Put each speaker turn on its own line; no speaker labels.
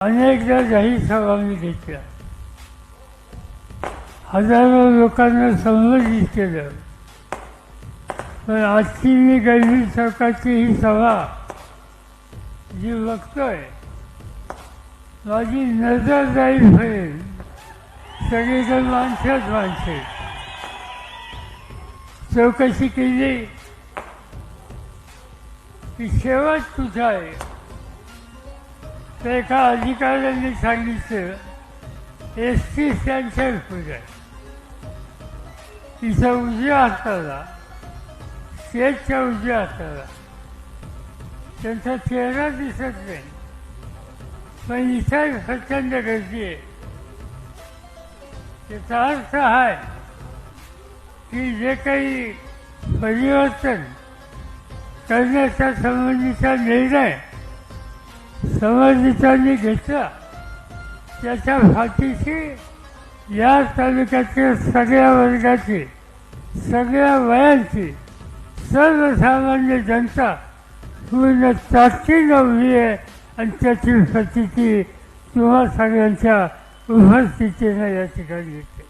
अनेकदा जाहीर सभा मी घेतल्या. हजारो लोकांना संबोधित केलं. पण आजची मी गैरी सरकारची ही सभा जी बघतोय माझी नजर जाईल होईल. सगळीकडे माणसंच माणसे चौकशी केली की शेवट तुझा आहे? तर एका अधिकाऱ्यांनी सांगितलं एस टी स्टँडच्या पुढे. तिच्या उजव्या हाताला स्टेजच्या उजव्या हाताला. त्यांचा चेहरा दिसत नाही. पण इथं प्रचंड गर्दी आहे. त्याचा अर्थ हा आहे की जे काही परिवर्तन करण्याच्या संबंधीचा निर्णय संबंधितांनी घेतला. त्याच्या फाटीशी या तालुक्यातील सगळ्या वर्गाची सगळ्या वयांची सर्वसामान्य जनता पूर्ण ताकदीनं उभी आहे आणि त्याची प्रतिती किंवा सगळ्यांच्या उपस्थितीनं या ठिकाणी घेते